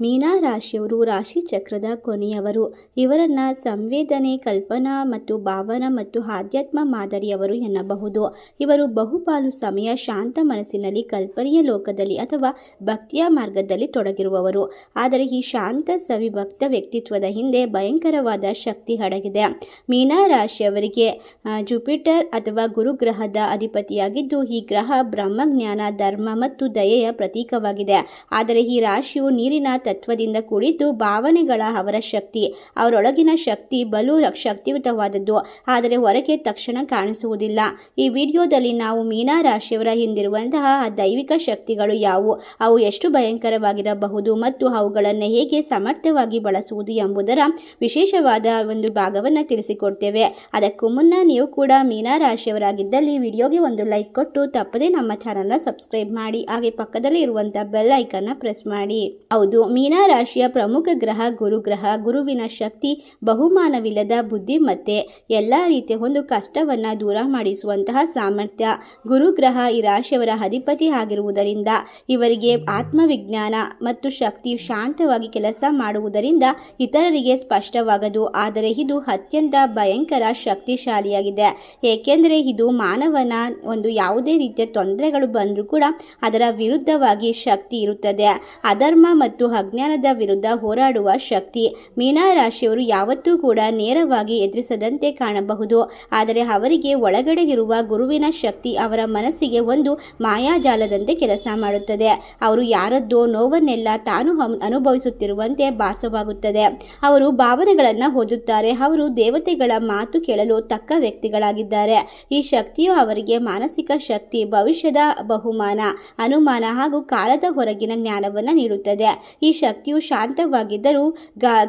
ಮೀನಾ ರಾಶಿಯವರು ರಾಶಿ ಚಕ್ರದ ಕೊನೆಯವರು. ಇವರನ್ನು ಸಂವೇದನೆ, ಕಲ್ಪನಾ ಮತ್ತು ಭಾವನಾ ಮತ್ತು ಆಧ್ಯಾತ್ಮ ಮಾದರಿಯವರು ಎನ್ನಬಹುದು. ಇವರು ಬಹುಪಾಲು ಸಮಯ ಶಾಂತ ಮನಸ್ಸಿನಲ್ಲಿ ಕಲ್ಪನೆಯ ಲೋಕದಲ್ಲಿ ಅಥವಾ ಭಕ್ತಿಯ ಮಾರ್ಗದಲ್ಲಿ ತೊಡಗಿರುವವರು. ಆದರೆ ಈ ಶಾಂತ ಸವಿಭಕ್ತ ವ್ಯಕ್ತಿತ್ವದ ಹಿಂದೆ ಭಯಂಕರವಾದ ಶಕ್ತಿ ಅಡಗಿದೆ ಮೀನಾ ರಾಶಿಯವರಿಗೆ ಜುಪಿಟರ್ ಅಥವಾ ಗುರುಗ್ರಹದ ಅಧಿಪತಿಯಾಗಿದ್ದು, ಈ ಗ್ರಹ ಬ್ರಹ್ಮಜ್ಞಾನ, ಧರ್ಮ ಮತ್ತು ದಯೆಯ ಪ್ರತೀಕವಾಗಿದೆ. ಆದರೆ ಈ ರಾಶಿಯು ನೀರಿನ ತತ್ವದಿಂದ ಕೂಡಿದ್ದು ಭಾವನೆಗಳ ಅವರ ಶಕ್ತಿ. ಅವರೊಳಗಿನ ಶಕ್ತಿ ಬಲು ಶಕ್ತಿಯುತವಾದದ್ದು. ಆದರೆ ಹೊರಗೆ ತಕ್ಷಣ ಕಾಣಿಸುವುದಿಲ್ಲ. ಈ ವಿಡಿಯೋದಲ್ಲಿ ನಾವು ಮೀನಾ ರಾಶಿಯವರ ಹಿಂದಿರುವಂತಹ ದೈವಿಕ ಶಕ್ತಿಗಳು ಯಾವುವು? ಅವು ಎಷ್ಟು ಭಯಂಕರವಾಗಿರಬಹುದು ಮತ್ತು ಅವುಗಳನ್ನು ಹೇಗೆ ಸಮರ್ಥವಾಗಿ ಬಳಸುವುದು ಎಂಬುದರ ವಿಶೇಷವಾದ ಒಂದು ಭಾಗವನ್ನು ತಿಳಿಸಿಕೊಡ್ತೇವೆ. ಅದಕ್ಕೂ ಮುನ್ನ ನೀವು ಕೂಡ ಮೀನಾ ರಾಶಿಯವರಾಗಿದ್ದಲ್ಲಿ ವಿಡಿಯೋಗೆ ಒಂದು ಲೈಕ್ ಕೊಟ್ಟು ತಪ್ಪದೇ ನಮ್ಮ ಚಾನಲ್ನ ಸಬ್ಸ್ಕ್ರೈಬ್ ಮಾಡಿ ಹಾಗೆ ಪಕ್ಕದಲ್ಲಿ ಇರುವಂತಹ ಬೆಲ್ ಐಕನ್ನ ಪ್ರೆಸ್ ಮಾಡಿ. ಹೌದು ಮೀನಾ ರಾಶಿಯ ಪ್ರಮುಖ ಗ್ರಹ ಗುರುಗ್ರಹ ಗುರುವಿನ ಶಕ್ತಿ, ಬಹುಮಾನವಿಲ್ಲದ ಬುದ್ಧಿಮತ್ತೆ ಎಲ್ಲ ರೀತಿಯ ಒಂದು ಕಷ್ಟವನ್ನು ದೂರ ಮಾಡಿಸುವಂತಹ ಸಾಮರ್ಥ್ಯ. ಗುರುಗ್ರಹ ಈ ರಾಶಿಯವರ ಅಧಿಪತಿ ಆಗಿರುವುದರಿಂದ ಇವರಿಗೆ ಆತ್ಮವಿಜ್ಞಾನ ಮತ್ತು ಶಕ್ತಿ ಶಾಂತವಾಗಿ ಕೆಲಸ ಮಾಡುವುದರಿಂದ ಇತರರಿಗೆ ಸ್ಪಷ್ಟವಾಗದು. ಆದರೆ ಇದು ಅತ್ಯಂತ ಭಯಂಕರ ಶಕ್ತಿಶಾಲಿಯಾಗಿದೆ. ಏಕೆಂದರೆ ಇದು ಮಾನವನ ಒಂದು ಯಾವುದೇ ರೀತಿಯ ತೊಂದರೆಗಳು ಬಂದರೂ ಕೂಡ ಅದರ ವಿರುದ್ಧವಾಗಿ ಶಕ್ತಿ ಇರುತ್ತದೆ. ಅಧರ್ಮ ಮತ್ತು ಅಜ್ಞಾನದ ವಿರುದ್ಧ ಹೋರಾಡುವ ಶಕ್ತಿ ಮೀನಾ ರಾಶಿಯವರು ಯಾವತ್ತೂ ಕೂಡ ನೇರವಾಗಿ ಎದುರಿಸದಂತೆ ಕಾಣಬಹುದು. ಆದರೆ ಅವರಿಗೆ ಒಳಗಡೆ ಇರುವ ಗುರುವಿನ ಶಕ್ತಿ ಅವರ ಮನಸ್ಸಿಗೆ ಒಂದು ಮಾಯಾಜಾಲದಂತೆ ಕೆಲಸ ಮಾಡುತ್ತದೆ. ಅವರು ಯಾರದ್ದೋ ನೋವನ್ನೆಲ್ಲ ತಾನು ಅನುಭವಿಸುತ್ತಿರುವಂತೆ ಭಾಸವಾಗುತ್ತದೆ. ಅವರು ಭಾವನೆಗಳನ್ನು ಓದುತ್ತಾರೆ. ಅವರು ದೇವತೆಗಳ ಮಾತು ಕೇಳಲು ತಕ್ಕ ವ್ಯಕ್ತಿಗಳಾಗಿದ್ದಾರೆ. ಈ ಶಕ್ತಿಯು ಅವರಿಗೆ ಮಾನಸಿಕ ಶಕ್ತಿ, ಭವಿಷ್ಯದ ಬಹುಮಾನ, ಅನುಮಾನ ಹಾಗೂ ಕಾಲದ ಹೊರಗಿನ ಜ್ಞಾನವನ್ನು ನೀಡುತ್ತದೆ. ಈ ಶಕ್ತಿಯು ಶಾಂತವಾಗಿದ್ದರೂ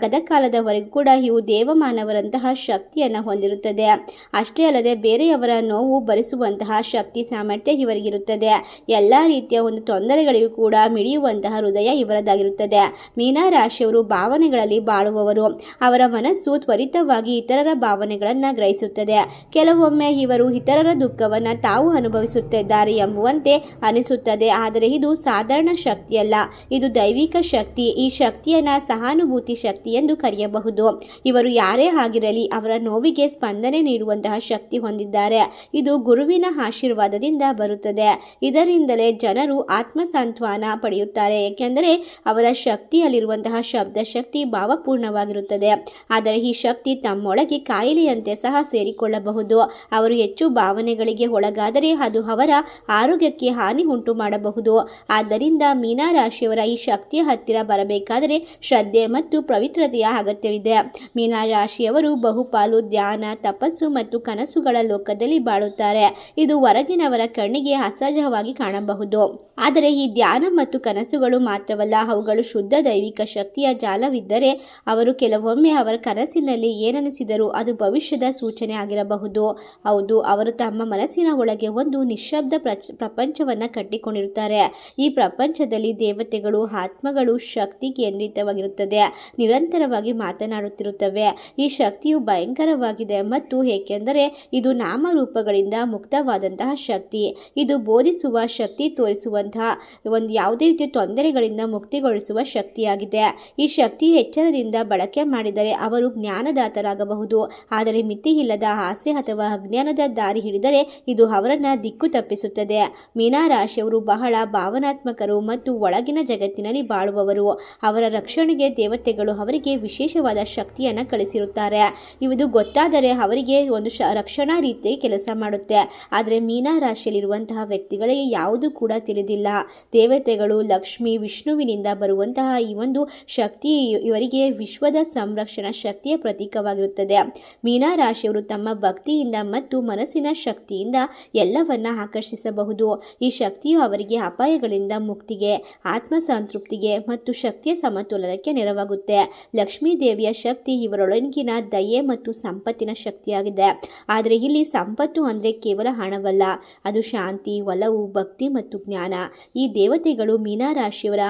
ಗದಕಾಲದವರೆಗೂ ಕೂಡ ಇವು ದೇವಮಾನವರಂತಹ ಶಕ್ತಿಯನ್ನು ಹೊಂದಿರುತ್ತದೆ. ಅಷ್ಟೇ ಅಲ್ಲದೆ ಬೇರೆಯವರ ನೋವು ಭರಿಸುವಂತಹ ಶಕ್ತಿ ಸಾಮರ್ಥ್ಯ ಇವರಿಗಿರುತ್ತದೆ. ಎಲ್ಲ ರೀತಿಯ ಒಂದು ತೊಂದರೆಗಳಿಗೂ ಕೂಡ ಮಿಡಿಯುವಂತಹ ಹೃದಯ ಇವರದಾಗಿರುತ್ತದೆ. ಮೀನಾ ರಾಶಿಯವರು ಭಾವನೆಗಳಲ್ಲಿ ಬಾಳುವವರು. ಅವರ ಮನಸ್ಸು ತ್ವರಿತವಾಗಿ ಇತರರ ಭಾವನೆಗಳನ್ನು ಗ್ರಹಿಸುತ್ತದೆ. ಕೆಲವೊಮ್ಮೆ ಇವರು ಇತರರ ದುಃಖವನ್ನು ತಾವು ಅನುಭವಿಸುತ್ತಿದ್ದಾರೆ ಎಂಬುವಂತೆ ಅನಿಸುತ್ತದೆ. ಆದರೆ ಇದು ಸಾಧಾರಣ ಶಕ್ತಿಯಲ್ಲ. ಇದು ದೈವಿಕ ಶಕ್ತಿ ಈ ಶಕ್ತಿಯನ್ನು ಸಹಾನುಭೂತಿ ಶಕ್ತಿ ಎಂದು ಕರೆಯಬಹುದು. ಇವರು ಯಾರೇ ಆಗಿರಲಿ ಅವರ ನೋವಿಗೆ ಸ್ಪಂದನೆ ನೀಡುವಂತಹ ಶಕ್ತಿ ಹೊಂದಿದ್ದಾರೆ. ಇದು ಗುರುವಿನ ಆಶೀರ್ವಾದದಿಂದ ಬರುತ್ತದೆ. ಇದರಿಂದಲೇ ಜನರು ಆತ್ಮಸಾಂತ್ವನ ಪಡೆಯುತ್ತಾರೆ, ಏಕೆಂದರೆ ಅವರ ಶಕ್ತಿಯಲ್ಲಿರುವಂತಹ ಶಬ್ದ ಶಕ್ತಿ ಭಾವಪೂರ್ಣವಾಗಿರುತ್ತದೆ. ಆದರೆ ಈ ಶಕ್ತಿ ತಮ್ಮೊಳಗೆ ಕಾಯಿಲೆಯಂತೆ ಸಹ ಸೇರಿಕೊಳ್ಳಬಹುದು. ಅವರು ಹೆಚ್ಚು ಭಾವನೆಗಳಿಗೆ ಒಳಗಾದರೆ ಅದು ಅವರ ಆರೋಗ್ಯಕ್ಕೆ ಹಾನಿ ಉಂಟು ಮಾಡಬಹುದು. ಆದ್ದರಿಂದ ಮೀನಾ ರಾಶಿಯವರ ಈ ಶಕ್ತಿಯ ಹತ್ತಿರ ಬರಬೇಕಾದರೆ ಶ್ರದ್ಧೆ ಮತ್ತು ಪವಿತ್ರತೆಯ ಅಗತ್ಯವಿದೆ. ಮೀನರಾಶಿಯವರು ಬಹುಪಾಲು ಧ್ಯಾನ, ತಪಸ್ಸು ಮತ್ತು ಕನಸುಗಳ ಲೋಕದಲ್ಲಿ ಬಾಳುತ್ತಾರೆ. ಇದು ಹೊರಗಿನವರ ಕಣ್ಣಿಗೆ ಅಸಹಜವಾಗಿ ಕಾಣಬಹುದು. ಆದರೆ ಈ ಧ್ಯಾನ ಮತ್ತು ಕನಸುಗಳು ಮಾತ್ರವಲ್ಲ, ಅವುಗಳು ಶುದ್ಧ ದೈವಿಕ ಶಕ್ತಿಯ ಜಾಲವಿದ್ದರೆ ಅವರು ಕೆಲವೊಮ್ಮೆ ಅವರ ಕನಸಿನಲ್ಲಿ ಏನನಿಸಿದರೂ ಅದು ಭವಿಷ್ಯದ ಸೂಚನೆ ಆಗಿರಬಹುದು. ಹೌದು, ಅವರು ತಮ್ಮ ಮನಸ್ಸಿನ ಒಳಗೆ ಒಂದು ನಿಶಬ್ದ ಪ್ರಪಂಚವನ್ನು ಕಟ್ಟಿಕೊಂಡಿರುತ್ತಾರೆ. ಈ ಪ್ರಪಂಚದಲ್ಲಿ ದೇವತೆಗಳು, ಆತ್ಮಗಳು ಶಕ್ತಿ ಕೇಂದ್ರಿತವಾಗಿರುತ್ತದೆ. ನಿರಂತರವಾಗಿ ಮಾತನಾಡುತ್ತಿರುತ್ತವೆ. ಈ ಶಕ್ತಿಯು ಭಯಂಕರವಾಗಿದೆ ಮತ್ತು ಏಕೆಂದರೆ ಇದು ನಾಮರೂಪಗಳಿಂದ ಮುಕ್ತವಾದಂತಹ ಶಕ್ತಿ. ಇದು ಬೋಧಿಸುವ ಶಕ್ತಿ ತೋರಿಸುವಂತಹ ಒಂದು ಯಾವುದೇ ರೀತಿಯ ತೊಂದರೆಗಳಿಂದ ಮುಕ್ತಿಗೊಳಿಸುವ ಶಕ್ತಿಯಾಗಿದೆ. ಈ ಶಕ್ತಿ ಎಚ್ಚರದಿಂದ ಬಳಕೆ ಮಾಡಿದರೆ ಅವರು ಜ್ಞಾನದಾತರಾಗಬಹುದು. ಆದರೆ ಮಿತಿಯಿಲ್ಲದ ಆಸೆ ಅಥವಾ ಅಜ್ಞಾನದ ದಾರಿ ಹಿಡಿದರೆ ಇದು ಅವರನ್ನ ದಿಕ್ಕು ತಪ್ಪಿಸುತ್ತದೆ. ಮೀನಾರಾಶಿಯವರು ಬಹಳ ಭಾವನಾತ್ಮಕರು ಮತ್ತು ಒಳಗಿನ ಜಗತ್ತಿನಲ್ಲಿ ಬಾಳುವವರು. ಅವರ. ರಕ್ಷಣೆಗೆ ದೇವತೆಗಳು ಅವರಿಗೆ ವಿಶೇಷವಾದ ಶಕ್ತಿಯನ್ನು ಕಳಿಸಿರುತ್ತಾರೆ. ಇದು ಗೊತ್ತಾದರೆ ಅವರಿಗೆ ಒಂದು ಶ, ರಕ್ಷಣಾ ರೀತಿ ಕೆಲಸ ಮಾಡುತ್ತೆ. ಆದರೆ ಮೀನಾ ರಾಶಿಯಲ್ಲಿರುವಂತಹ ವ್ಯಕ್ತಿಗಳಿಗೆ ಯಾವುದು ಕೂಡ ತಿಳಿದಿಲ್ಲ. ದೇವತೆಗಳು ಲಕ್ಷ್ಮಿ, ವಿಷ್ಣುವಿನಿಂದ ಬರುವಂತಹ ಈ ಒಂದು ಶಕ್ತಿ ಇವರಿಗೆ ವಿಶ್ವದ ಸಂರಕ್ಷಣಾ ಶಕ್ತಿಯ ಪ್ರತೀಕವಾಗಿರುತ್ತದೆ. ಮೀನಾ ರಾಶಿಯವರು ತಮ್ಮ ಭಕ್ತಿಯಿಂದ ಮತ್ತು ಮನಸ್ಸಿನ ಶಕ್ತಿಯಿಂದ ಎಲ್ಲವನ್ನ ಆಕರ್ಷಿಸಬಹುದು. ಈ ಶಕ್ತಿಯು ಅವರಿಗೆ ಅಪಾಯಗಳಿಂದ ಮುಕ್ತಿಗೆ ಆತ್ಮ ಸಂತೃಪ್ತಿಗೆ ಮತ್ತು ಮತ್ತು ಶಕ್ತಿಯ ಸಮತೋಲನಕ್ಕೆ ನೆರವಾಗುತ್ತೆ. ಲಕ್ಷ್ಮೀ ದೇವಿಯ ಶಕ್ತಿ ಇವರೊಳಗಿನ ದಯೆ ಮತ್ತು ಸಂಪತ್ತಿನ ಶಕ್ತಿಯಾಗಿದೆ. ಆದರೆ ಇಲ್ಲಿ ಸಂಪತ್ತು ಅಂದರೆ ಕೇವಲ ಹಣವಲ್ಲ, ಅದು ಶಾಂತಿ, ಒಲವು, ಭಕ್ತಿ ಮತ್ತು ಜ್ಞಾನ. ಈ ದೇವತೆಗಳು ಮೀನಾ ರಾಶಿಯವರ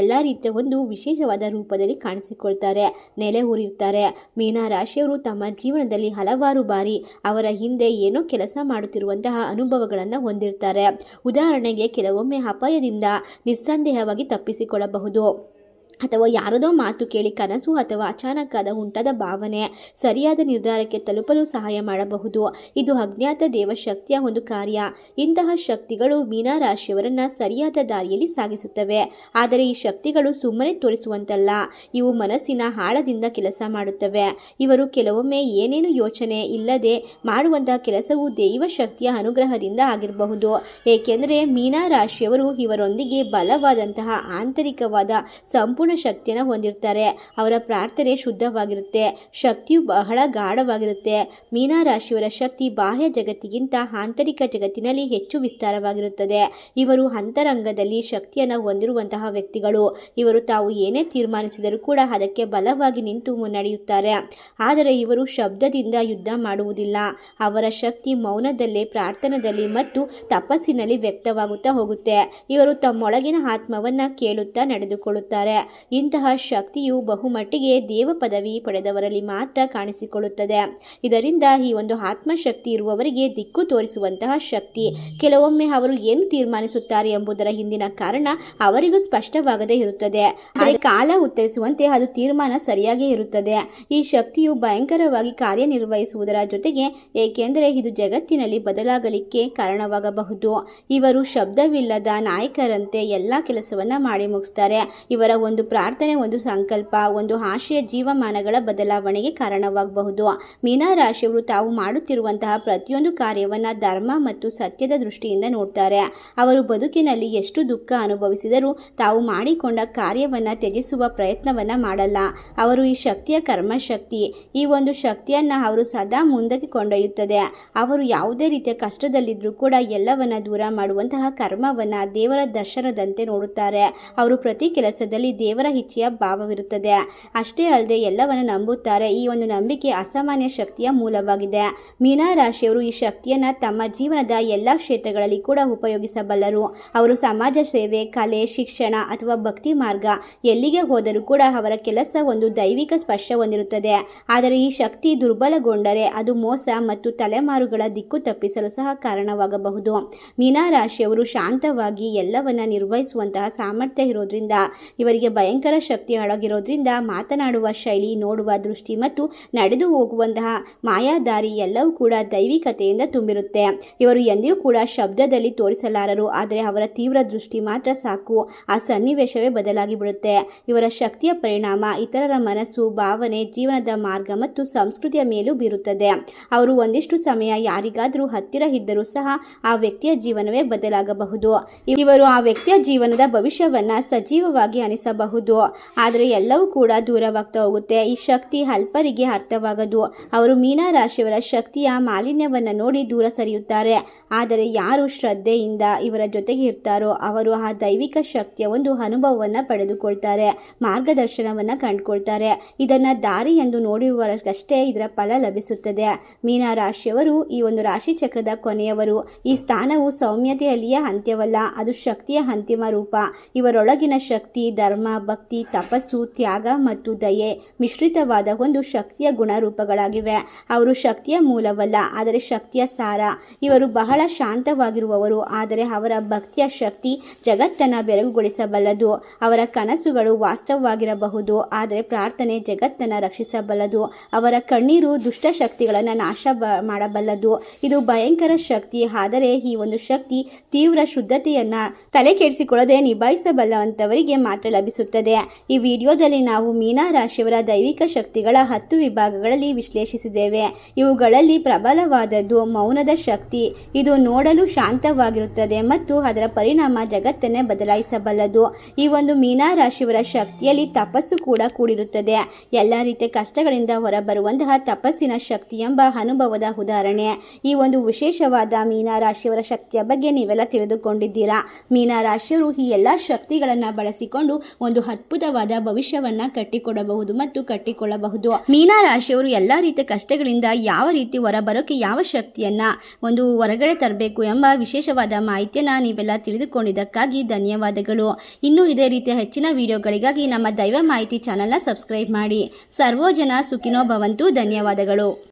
ಎಲ್ಲ ರೀತಿಯ ಒಂದು ವಿಶೇಷವಾದ ರೂಪದಲ್ಲಿ ಕಾಣಿಸಿಕೊಳ್ತಾರೆ, ನೆಲೆ ಊರಿರ್ತಾರೆ. ಮೀನಾ ರಾಶಿಯವರು ತಮ್ಮ ಜೀವನದಲ್ಲಿ ಹಲವಾರು ಬಾರಿ ಅವರ ಹಿಂದೆ ಏನೋ ಕೆಲಸ ಮಾಡುತ್ತಿರುವಂತಹ ಅನುಭವಗಳನ್ನು ಹೊಂದಿರ್ತಾರೆ. ಉದಾಹರಣೆಗೆ ಕೆಲವೊಮ್ಮೆ ಅಪಾಯದಿಂದ ನಿಸ್ಸಂದೇಹವಾಗಿ ತಪ್ಪಿಸಿಕೊಳ್ಳಬಹುದು. ಅಥವಾ ಯಾರದೋ ಮಾತು ಕೇಳಿ ಕನಸು ಅಥವಾ ಅಚಾನಕ್ಕಾದ ಉಂಟದ ಭಾವನೆ ಸರಿಯಾದ ನಿರ್ಧಾರಕ್ಕೆ ತಲುಪಲು ಸಹಾಯ ಮಾಡಬಹುದು. ಇದು ಅಜ್ಞಾತ ದೇವಶಕ್ತಿಯ ಒಂದು ಕಾರ್ಯ. ಇಂತಹ ಶಕ್ತಿಗಳು ಮೀನಾ ರಾಶಿಯವರನ್ನ ಸರಿಯಾದ ದಾರಿಯಲ್ಲಿ ಸಾಗಿಸುತ್ತವೆ. ಆದರೆ ಈ ಶಕ್ತಿಗಳು ಸುಮ್ಮನೆ ತೋರಿಸುವಂತಲ್ಲ. ಇವು ಮನಸ್ಸಿನ ಆಳದಿಂದ ಕೆಲಸ ಮಾಡುತ್ತವೆ. ಇವರು ಕೆಲವೊಮ್ಮೆ ಏನೇನು ಯೋಚನೆ ಇಲ್ಲದೆ ಮಾಡುವಂತಹ ಕೆಲಸವು ದೈವ ಶಕ್ತಿಯ ಅನುಗ್ರಹದಿಂದ ಆಗಿರಬಹುದು. ಏಕೆಂದರೆ ಮೀನಾ ರಾಶಿಯವರು ಇವರೊಂದಿಗೆ ಬಲವಾದಂತಹ ಆಂತರಿಕವಾದ ಸಂಪೂರ್ಣ ಶಕ್ತಿಯನ್ನು ಹೊಂದಿರ್ತಾರೆ. ಅವರ ಪ್ರಾರ್ಥನೆ ಶುದ್ಧವಾಗಿರುತ್ತೆ. ಶಕ್ತಿಯು ಬಹಳ ಗಾಢವಾಗಿರುತ್ತೆ. ಮೀನಾ ರಾಶಿಯವರ ಶಕ್ತಿ ಬಾಹ್ಯ ಜಗತ್ತಿಗಿಂತ ಆಂತರಿಕ ಜಗತ್ತಿನಲ್ಲಿ ಹೆಚ್ಚು ವಿಸ್ತಾರವಾಗಿರುತ್ತದೆ. ಇವರು ಅಂತರಂಗದಲ್ಲಿ ಶಕ್ತಿಯನ್ನು ಹೊಂದಿರುವಂತಹ ವ್ಯಕ್ತಿಗಳು. ಇವರು ತಾವು ಏನೇ ತೀರ್ಮಾನಿಸಿದರೂ ಕೂಡ ಅದಕ್ಕೆ ಬಲವಾಗಿ ನಿಂತು ಮುನ್ನಡೆಯುತ್ತಾರೆ ಆದರೆ ಇವರು ಶಬ್ದದಿಂದ ಯುದ್ಧ ಮಾಡುವುದಿಲ್ಲ. ಅವರ ಶಕ್ತಿ ಮೌನದಲ್ಲೇ, ಪ್ರಾರ್ಥನೆಯಲ್ಲಿ ಮತ್ತು ತಪಸ್ಸಿನಲ್ಲಿ ವ್ಯಕ್ತವಾಗುತ್ತಾ ಹೋಗುತ್ತೆ. ಇವರು ತಮ್ಮೊಳಗಿನ ಆತ್ಮವನ್ನು ಕೇಳುತ್ತಾ ನಡೆದುಕೊಳ್ಳುತ್ತಾರೆ. ಇಂತಹ ಶಕ್ತಿಯು ಬಹುಮಟ್ಟಿಗೆ ದೇವ ಪದವಿ ಪಡೆದವರಲ್ಲಿ ಮಾತ್ರ ಕಾಣಿಸಿಕೊಳ್ಳುತ್ತದೆ. ಇದರಿಂದ ಈ ಒಂದು ಆತ್ಮಶಕ್ತಿ ಇರುವವರಿಗೆ ದಿಕ್ಕು ತೋರಿಸುವಂತಹ ಶಕ್ತಿ. ಕೆಲವೊಮ್ಮೆ ಅವರು ಏನು ತೀರ್ಮಾನಿಸುತ್ತಾರೆ ಎಂಬುದರ ಹಿಂದಿನ ಕಾರಣ ಅವರಿಗೂ ಸ್ಪಷ್ಟವಾಗದೇ ಇರುತ್ತದೆ. ಕಾಲ ಉತ್ತರಿಸುವಂತೆ ಅದು ತೀರ್ಮಾನ ಸರಿಯಾಗೇ ಇರುತ್ತದೆ. ಈ ಶಕ್ತಿಯು ಭಯಂಕರವಾಗಿ ಕಾರ್ಯನಿರ್ವಹಿಸುವುದರ ಜೊತೆಗೆ ಏಕೆಂದರೆ ಇದು ಜಗತ್ತಿನಲ್ಲಿ ಬದಲಾಗಲಿಕ್ಕೆ ಕಾರಣವಾಗಬಹುದು. ಇವರು ಶಬ್ದವಿಲ್ಲದ ನಾಯಕರಂತೆ ಎಲ್ಲ ಕೆಲಸವನ್ನ ಮಾಡಿ ಮುಗಿಸ್ತಾರೆ. ಇವರ ಒಂದು ಪ್ರಾರ್ಥನೆ, ಒಂದು ಸಂಕಲ್ಪ, ಒಂದು ಆಶಯ ಜೀವಮಾನಗಳ ಬದಲಾವಣೆಗೆ ಕಾರಣವಾಗಬಹುದು. ಮೀನಾ ರಾಶಿಯವರು ತಾವು ಮಾಡುತ್ತಿರುವಂತಹ ಪ್ರತಿಯೊಂದು ಕಾರ್ಯವನ್ನ ಧರ್ಮ ಮತ್ತು ಸತ್ಯದ ದೃಷ್ಟಿಯಿಂದ ನೋಡ್ತಾರೆ. ಅವರು ಬದುಕಿನಲ್ಲಿ ಎಷ್ಟು ದುಃಖ ಅನುಭವಿಸಿದರೂ ತಾವು ಮಾಡಿಕೊಂಡ ಕಾರ್ಯವನ್ನ ತ್ಯಜಿಸುವ ಪ್ರಯತ್ನವನ್ನ ಮಾಡಲ್ಲ. ಅವರು ಈ ಶಕ್ತಿಯ ಕರ್ಮಶಕ್ತಿ, ಈ ಒಂದು ಶಕ್ತಿಯನ್ನ ಅವರು ಸದಾ ಮುಂದಕ್ಕೆ ಕೊಂಡೊಯ್ಯುತ್ತದೆ. ಅವರು ಯಾವುದೇ ರೀತಿಯ ಕಷ್ಟದಲ್ಲಿದ್ದರೂ ಕೂಡ ಎಲ್ಲವನ್ನ ದೂರ ಮಾಡುವಂತಹ ಕರ್ಮವನ್ನ ದೇವರ ದರ್ಶನದಂತೆ ನೋಡುತ್ತಾರೆ. ಅವರು ಪ್ರತಿ ಕೆಲಸದಲ್ಲಿ ದೇವರ ಇಚ್ಛೆಯ ಭಾವವಿರುತ್ತದೆ. ಅಷ್ಟೇ ಅಲ್ಲದೆ ಎಲ್ಲವನ್ನು ನಂಬುತ್ತಾರೆ. ಈ ಒಂದು ನಂಬಿಕೆ ಅಸಾಮಾನ್ಯ ಶಕ್ತಿಯ ಮೂಲವಾಗಿದೆ. ಮೀನಾ ರಾಶಿಯವರು ಈ ಶಕ್ತಿಯನ್ನ ತಮ್ಮ ಜೀವನದ ಎಲ್ಲ ಕ್ಷೇತ್ರಗಳಲ್ಲಿ ಕೂಡ ಉಪಯೋಗಿಸಬಲ್ಲರು. ಅವರು ಸಮಾಜ ಸೇವೆ, ಕಲೆ, ಶಿಕ್ಷಣ ಅಥವಾ ಭಕ್ತಿ ಮಾರ್ಗ ಎಲ್ಲಿಗೆ ಹೋದರೂ ಕೂಡ ಅವರ ಕೆಲಸ ಒಂದು ದೈವಿಕ ಸ್ಪರ್ಶ ಹೊಂದಿರುತ್ತದೆ. ಆದರೆ ಈ ಶಕ್ತಿ ದುರ್ಬಲಗೊಂಡರೆ ಅದು ಮೋಸ ಮತ್ತು ತಲೆಮಾರುಗಳ ದಿಕ್ಕು ತಪ್ಪಿಸಲು ಸಹ ಕಾರಣವಾಗಬಹುದು. ಮೀನಾ ರಾಶಿಯವರು ಶಾಂತವಾಗಿ ಎಲ್ಲವನ್ನ ನಿರ್ವಹಿಸುವಂತಹ ಸಾಮರ್ಥ್ಯ ಇರೋದ್ರಿಂದ ಇವರಿಗೆ ಭಯಂಕರ ಶಕ್ತಿ ಅಡಗಿರೋದ್ರಿಂದ ಮಾತನಾಡುವ ಶೈಲಿ, ನೋಡುವ ದೃಷ್ಟಿ ಮತ್ತು ನಡೆದು ಹೋಗುವಂತಹ ಮಾಯಾದಾರಿ ಎಲ್ಲವೂ ಕೂಡ ದೈವಿಕತೆಯಿಂದ ತುಂಬಿರುತ್ತೆ. ಇವರು ಎಂದಿಗೂ ಕೂಡ ಶಬ್ದದಲ್ಲಿ ತೋರಿಸಲಾರರು, ಆದರೆ ಅವರ ತೀವ್ರ ದೃಷ್ಟಿ ಮಾತ್ರ ಸಾಕು. ಆ ಸನ್ನಿವೇಶವೇ ಬದಲಾಗಿ ಬಿಡುತ್ತೆ. ಇವರ ಶಕ್ತಿಯ ಪರಿಣಾಮ ಇತರರ ಮನಸ್ಸು, ಭಾವನೆ, ಜೀವನದ ಮಾರ್ಗ ಮತ್ತು ಸಂಸ್ಕೃತಿಯ ಮೇಲೂ ಬೀರುತ್ತದೆ. ಅವರು ಒಂದಿಷ್ಟು ಸಮಯ ಯಾರಿಗಾದರೂ ಹತ್ತಿರ ಇದ್ದರೂ ಸಹ ಆ ವ್ಯಕ್ತಿಯ ಜೀವನವೇ ಬದಲಾಗಬಹುದು. ಇವರು ಆ ವ್ಯಕ್ತಿಯ ಜೀವನದ ಭವಿಷ್ಯವನ್ನ ಸಜೀವವಾಗಿ ಅನಿಸಬಹುದು. ಆದರೆ ಎಲ್ಲವೂ ಕೂಡ ದೂರವಾಗ್ತಾ ಹೋಗುತ್ತೆ. ಈ ಶಕ್ತಿ ಅಲ್ಪರಿಗೆ ಅರ್ಥವಾಗದು. ಅವರು ಮೀನಾ ರಾಶಿಯವರ ಶಕ್ತಿಯ ಮಾಲಿನ್ಯವನ್ನು ನೋಡಿ ದೂರ ಸರಿಯುತ್ತಾರೆ. ಆದರೆ ಯಾರು ಶ್ರದ್ಧೆಯಿಂದ ಇವರ ಜೊತೆಗೆ ಇರ್ತಾರೋ ಅವರು ಆ ದೈವಿಕ ಶಕ್ತಿಯ ಒಂದು ಅನುಭವವನ್ನು ಪಡೆದುಕೊಳ್ತಾರೆ, ಮಾರ್ಗದರ್ಶನವನ್ನು ಕಂಡುಕೊಳ್ತಾರೆ. ಇದನ್ನ ದಾರಿ ಎಂದು ನೋಡುವವರಷ್ಟೇ ಇದರ ಫಲ ಲಭಿಸುತ್ತದೆ. ಮೀನಾ ರಾಶಿಯವರು ಈ ಒಂದು ರಾಶಿ ಚಕ್ರದ ಕೊನೆಯವರು. ಈ ಸ್ಥಾನವು ಸೌಮ್ಯತೆಯಲ್ಲಿಯೇ ಅಂತ್ಯವಲ್ಲ, ಅದು ಶಕ್ತಿಯ ಅಂತಿಮ ರೂಪ. ಇವರೊಳಗಿನ ಶಕ್ತಿ, ಧರ್ಮ ಭಕ್ತಿ, ತಪಸ್ಸು, ತ್ಯಾಗ ಮತ್ತು ದಯೆ ಮಿಶ್ರಿತವಾದ ಒಂದು ಶಕ್ತಿಯ ಗುಣರೂಪಗಳಾಗಿವೆ. ಅವರು ಶಕ್ತಿಯ ಮೂಲವಲ್ಲ, ಆದರೆ ಶಕ್ತಿಯ ಸಾರ. ಇವರು ಬಹಳ ಶಾಂತವಾಗಿರುವವರು, ಆದರೆ ಅವರ ಭಕ್ತಿಯ ಶಕ್ತಿ ಜಗತ್ತನ್ನು ಬೆರಗುಗೊಳಿಸಬಲ್ಲದು. ಅವರ ಕನಸುಗಳು ವಾಸ್ತವವಾಗಿರಬಹುದು, ಆದರೆ ಪ್ರಾರ್ಥನೆ ಜಗತ್ತನ್ನು ರಕ್ಷಿಸಬಲ್ಲದು. ಅವರ ಕಣ್ಣೀರು ದುಷ್ಟಶಕ್ತಿಗಳನ್ನು ನಾಶ ಮಾಡಬಲ್ಲದು. ಇದು ಭಯಂಕರ ಶಕ್ತಿ, ಆದರೆ ಈ ಒಂದು ಶಕ್ತಿ ತೀವ್ರ ಶುದ್ಧತೆಯನ್ನು ತಲೆ ಕೆಡಿಸಿಕೊಳ್ಳದೆ ನಿಭಾಯಿಸಬಲ್ಲವಂಥವರಿಗೆ ಮಾತ್ರ ಲಭಿಸುತ್ತದೆ. ಈ ವಿಡಿಯೋದಲ್ಲಿ ನಾವು ಮೀನಾ ರಾಶಿಯವರ ದೈವಿಕ ಶಕ್ತಿಗಳ ಹತ್ತು ವಿಭಾಗಗಳಲ್ಲಿ ವಿಶ್ಲೇಷಿಸಿದ್ದೇವೆ. ಇವುಗಳಲ್ಲಿ ಪ್ರಬಲವಾದದ್ದು ಮೌನದ ಶಕ್ತಿ. ಇದು ನೋಡಲು ಶಾಂತವಾಗಿರುತ್ತದೆ ಮತ್ತು ಅದರ ಪರಿಣಾಮ ಜಗತ್ತನ್ನೇ ಬದಲಾಯಿಸಬಲ್ಲದು. ಈ ಒಂದು ಮೀನಾ ರಾಶಿಯವರ ಶಕ್ತಿಯಲ್ಲಿ ತಪಸ್ಸು ಕೂಡ ಕೂಡಿರುತ್ತದೆ. ಎಲ್ಲ ರೀತಿಯ ಕಷ್ಟಗಳಿಂದ ಹೊರಬರುವಂತಹ ತಪಸ್ಸಿನ ಶಕ್ತಿ ಎಂಬ ಅನುಭವದ ಉದಾಹರಣೆ. ಈ ಒಂದು ವಿಶೇಷವಾದ ಮೀನಾ ರಾಶಿಯವರ ಶಕ್ತಿಯ ಬಗ್ಗೆ ನೀವೆಲ್ಲ ತಿಳಿದುಕೊಂಡಿದ್ದೀರಾ? ಮೀನಾ ರಾಶಿಯವರು ಈ ಎಲ್ಲ ಶಕ್ತಿಗಳನ್ನು ಬಳಸಿಕೊಂಡು ಒಂದು ಒಂದು ಅದ್ಭುತವಾದ ಭವಿಷ್ಯವನ್ನ ಕಟ್ಟಿಕೊಡಬಹುದು ಮತ್ತು ಕಟ್ಟಿಕೊಳ್ಳಬಹುದು. ಮೀನಾ ರಾಶಿಯವರು ಎಲ್ಲ ರೀತಿಯ ಕಷ್ಟಗಳಿಂದ ಯಾವ ರೀತಿ ಹೊರಬರೋಕೆ ಯಾವ ಶಕ್ತಿಯನ್ನ ಒಂದು ಹೊರಗಡೆ ತರಬೇಕು ಎಂಬ ವಿಶೇಷವಾದ ಮಾಹಿತಿಯನ್ನ ನೀವೆಲ್ಲ ತಿಳಿದುಕೊಂಡಿದ್ದಕ್ಕಾಗಿ ಧನ್ಯವಾದಗಳು. ಇನ್ನು ಇದೇ ರೀತಿಯ ಹೆಚ್ಚಿನ ವಿಡಿಯೋಗಳಿಗಾಗಿ ನಮ್ಮ ದೈವ ಮಾಹಿತಿ ಚಾನೆಲ್ನ ಸಬ್ಸ್ಕ್ರೈಬ್ ಮಾಡಿ. ಸರ್ವೋ ಜನ ಸುಖಿನೋ ಭವಂತು. ಧನ್ಯವಾದಗಳು.